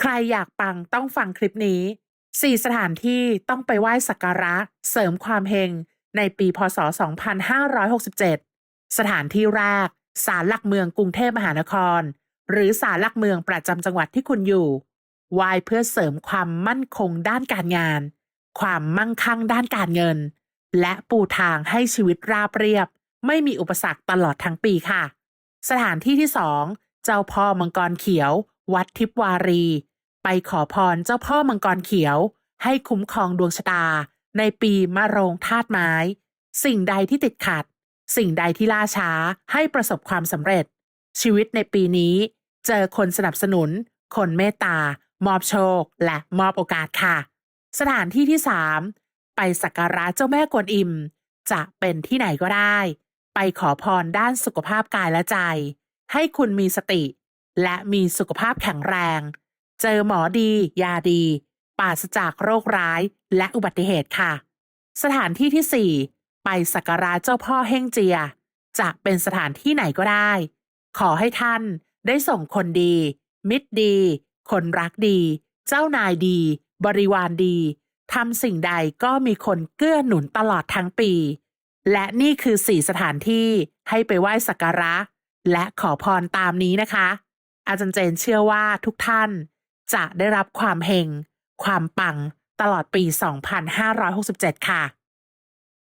ใครอยากปังต้องฟังคลิปนี้ 4 สถานที่ต้องไปไหว้สักการะ เสริมความเฮงในปีพศ 2567 สถานที่แรกศาลหลักเมืองกรุงเทพมหานคร หรือศาลหลักเมืองประจำจังหวัดที่คุณอยู่ไหว้เพื่อเสริมความมั่นคงด้านการงาน ความมั่งคั่งด้านการเงิน และปูทางให้ชีวิตราบเรียบ ไม่มีอุปสรรคตลอดทั้งปีค่ะ สถานที่ที่สองเจ้าพ่อมังกรเขียว วัดทิพวารี ไปขอพรเจ้าพ่อมังกรเขียว ให้คุ้มครองดวงชะตา ในปีมะโรงธาตุไม้ สิ่งใดที่ติดขัด สิ่งใดที่ล่าช้าให้ประสบความสำเร็จ ชีวิตในปีนี้ เจอคนสนับสนุน คนเมตตามอบโชค และมอบโอกาสค่ะ สถานที่ที่ 3 ไปสักการะเจ้าแม่กวนอิม จะเป็นที่ไหนก็ได้ ไปขอพรด้านสุขภาพกายและใจ ให้คุณมีสติ และมีสุขภาพแข็งแรง เจอหมอดี ยาดี ปราศจากโรคร้าย และอุบัติเหตุค่ะ สถานที่ที่ 4 ไปสักการะเจ้าพ่อเฮ่งเจีย จะเป็นสถานที่ไหนก็ได้ ขอให้ท่านได้ส่งคนดี มิตรดี คนรักดี เจ้านายดี บริวารดีทำสิ่งใดก็มีคนเกื้อหนุนตลอดทั้งปี และนี่คือสี่สถานที่ให้ไปไหว้สักการะ และขอพรตามนี้นะคะ อาจารย์เจนเชื่อว่าทุกท่าน จะได้รับความเฮงความปังตลอดปี 2567 ค่ะ